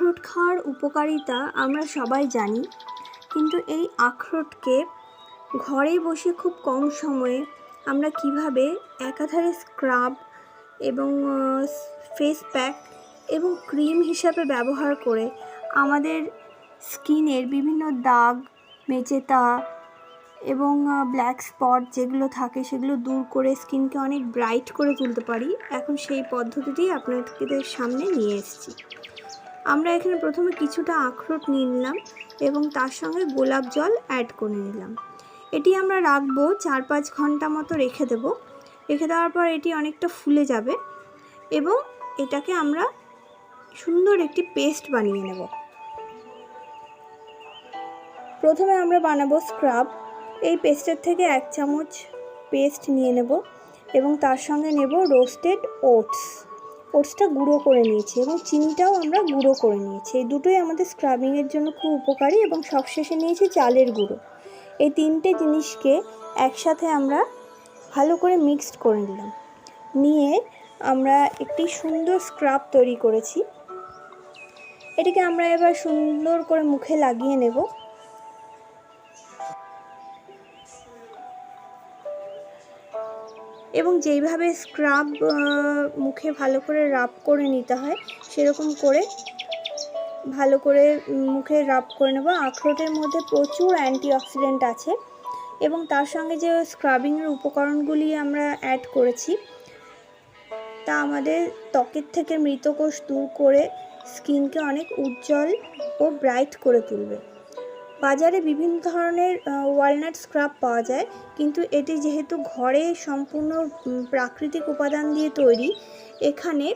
আখরোট খাওয়ার উপকারিতা আমরা সবাই জানি, কিন্তু এই আখরোটকে ঘরে বসে খুব কম সময়ে আমরা কীভাবে একাধারে স্ক্রাব এবং ফেস প্যাক এবং ক্রিম হিসাবে ব্যবহার করে আমাদের স্কিনের বিভিন্ন দাগ, মেচেতা এবং ব্ল্যাক স্পট যেগুলো থাকে সেগুলো দূর করে স্কিনকে অনেক ব্রাইট করে তুলতে পারি, এখন সেই পদ্ধতিটি আপনাদের সামনে নিয়ে এসেছি। আমরা এখানে প্রথমে কিছুটা আখরোট নিয়ে নিলাম এবং তার সঙ্গে গোলাপ জল অ্যাড করে নিলাম। এটি আমরা রাখব চার পাঁচ ঘণ্টা মতো রেখে দেব। রেখে দেওয়ার পর এটি অনেকটা ফুলে যাবে এবং এটাকে আমরা সুন্দর একটি পেস্ট বানিয়ে নেব। প্রথমে আমরা বানাবো স্ক্রাব। এই পেস্টের থেকে এক চামচ পেস্ট নিয়ে নেব এবং তার সঙ্গে নেব রোস্টেড ওটস। ওটসটা গুঁড়ো করে নিয়েছি এবং চিনিটাও আমরা গুঁড়ো করে নিয়েছি। এই দুটোই আমাদের স্ক্রাবিংয়ের জন্য খুব উপকারী এবং সবশেষে নিয়েছি চালের গুঁড়ো। এই তিনটে জিনিসকে একসাথে আমরা ভালো করে মিক্সড করে নিলাম। নিয়ে আমরা একটি সুন্দর স্ক্রাব তৈরি করেছি। এটাকে আমরা এবার সুন্দর করে মুখে লাগিয়ে নেব। এবং যেইভাবে স্ক্রাব মুখে ভালো করে রাব করে নিতে হয়, সেরকম করে ভালো করে মুখে রাব করে নেব। আখরোটের মধ্যে প্রচুর অ্যান্টিঅক্সিডেন্ট আছে এবং তার সঙ্গে যে স্ক্রাবিংয়ের উপকরণগুলি আমরা অ্যাড করেছি, তা আমাদের ত্বকের থেকে মৃতকোষ দূর করে স্কিনকে অনেক উজ্জ্বল ও ব্রাইট করে তুলবে। বাজারে বিভিন্ন ধরনের ওয়ালনাট স্ক্রাব পাওয়া যায়। কিন্তু এটি যেহেতু ঘরে সম্পূর্ণ প্রাকৃতিক উপাদান দিয়ে তৈরি, এখানে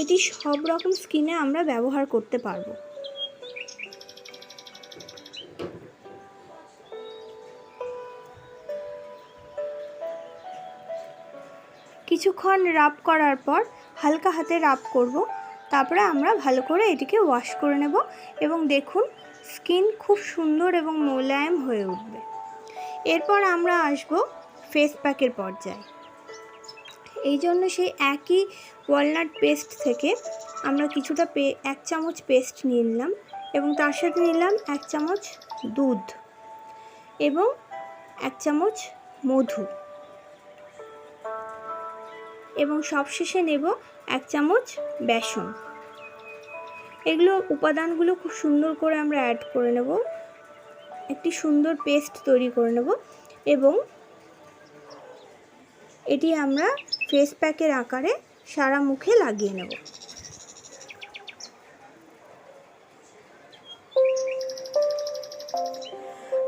এটি সব রকম স্কিনে আমরা ব্যবহার করতে পারব। কিছুক্ষণ রাব করার পর হালকা হাতে রাব করব। তারপরে আমরা ভালো করে এটিকে ওয়াশ করে নেব এবং দেখুন স্কিন খুব সুন্দর এবং মোলায়েম হয়ে উঠবে। এরপর আমরা আসব ফেস প্যাকের পর্যায়ে। এই জন্য সেই একই ওয়ালনাট পেস্ট থেকে আমরা কিছুটা পে, এক চামচ পেস্ট নিয়ে নিলাম এবং তার সাথে নিলাম এক চামচ দুধ এবং এক চামচ মধু। এবং সবশেষে নেব এক চামচ বেসন। এগুলো উপাদানগুলো খুব সুন্দর করে আমরা অ্যাড করে নেব। একটি সুন্দর পেস্ট তৈরি করে নেব এবং এটি আমরা ফেস প্যাকের আকারে সারা মুখে লাগিয়ে নেব।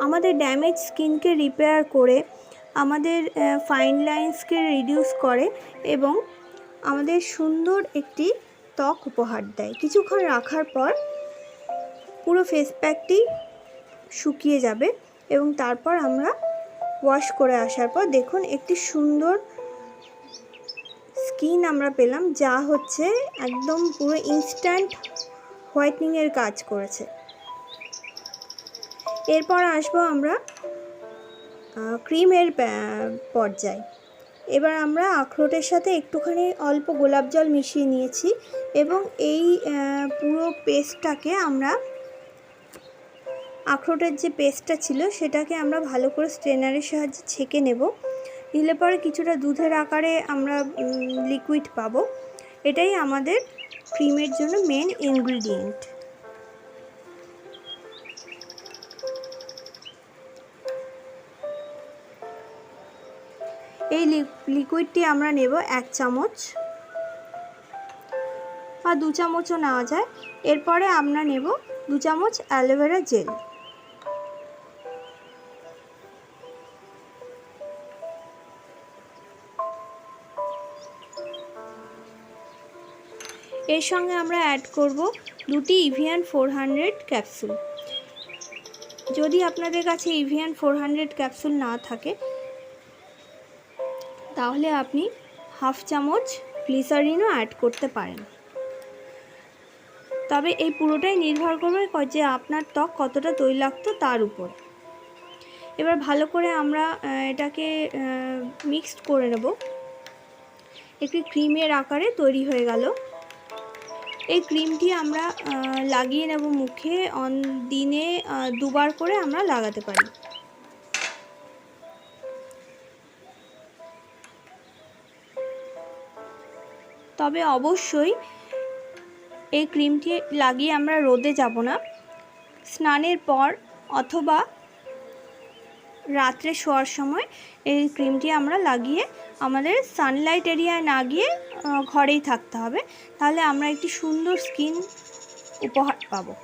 আমাদের ড্যামেজ স্কিনকে রিপেয়ার করে আমাদের ফাইন লাইন্সকে রিডিউস করে এবং আমাদের সুন্দর একটি ত্বক উপহার দেয়। কিছুক্ষণ রাখার পর পুরো ফেস প্যাকটি শুকিয়ে যাবে এবং তারপর আমরা ওয়াশ করে আসার পর দেখুন একটি সুন্দর স্কিন আমরা পেলাম, যা হচ্ছে একদম পুরো ইনস্ট্যান্ট হোয়াইটনিংয়ের কাজ করেছে। এরপর আসব আমরা ক্রিমের পর্যায়। এবার আমরা আখরোটের সাথে একটুখানি অল্প গোলাপ জল মিশিয়ে নিয়েছি এবং এই পুরো পেস্টটাকে আমরা, আখরোটের যে পেস্টটা ছিল সেটাকে আমরা ভালো করে স্ট্রেনারের সাহায্যে ছেঁকে নেব। নিলে পরে কিছুটা দুধের আকারে আমরা লিকুইড পাবো। এটাই আমাদের ক্রিমের জন্য মেন ইনগ্রিডিয়েন্ট এই লিকুইডটি আমরা নেব এক চামচ বা দু চামচও নেওয়া যায়। এরপরে আমরা নেব দু চামচ অ্যালোভেরা জেল। এর সঙ্গে আমরা অ্যাড করব দুটি ইভিয়ান ফোর হান্ড্রেড ক্যাপসুল যদি আপনাদের কাছে ইভিয়ান ফোর হান্ড্রেড ক্যাপসুল না থাকে তাহলে আপনি হাফ চামচ গ্লিসারিনও অ্যাড করতে পারেন। তবে এই পুরোটাই নির্ভর করবে যে আপনার ত্বক কতটা তৈলাক্ত তার উপর। এবার ভালো করে আমরা এটাকে মিক্সড করে নেব। একটি ক্রিমের আকারে তৈরি হয়ে গেল। এই ক্রিমটি আমরা লাগিয়ে নেব মুখে। অন দিনে দুবার করে আমরা লাগাতে পারি। তবে অবশ্যই এই ক্রিমটি লাগিয়ে আমরা রোদে যাব না। স্নানের পর অথবা রাত্রে শোয়ার সময় এই ক্রিমটি আমরা লাগিয়ে আমাদের সানলাইট এরিয়ায় না গিয়ে ঘরেই থাকতে হবে। তাহলে আমরা একটি সুন্দর স্কিন উপহার পাবো।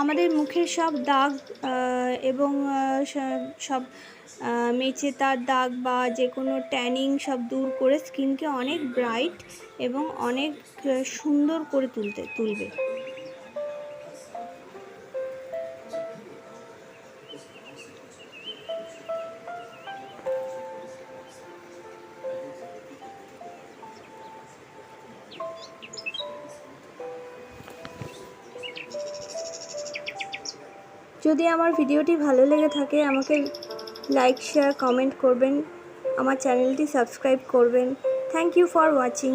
আমাদের মুখের সব দাগ এবং সব আহ, মেচেতার দাগ বা যে কোনো ট্যানিং সব দূর করে স্কিনকে অনেক ব্রাইট এবং অনেক সুন্দর করে তুলতে তুলবে। যদি আমার ভিডিওটি ভালো লেগে থাকে আমাকে লাইক শেয়ার কমেন্ট করবেন। আমার চ্যানেলটি সাবস্ক্রাইব করবেন। Thank you for watching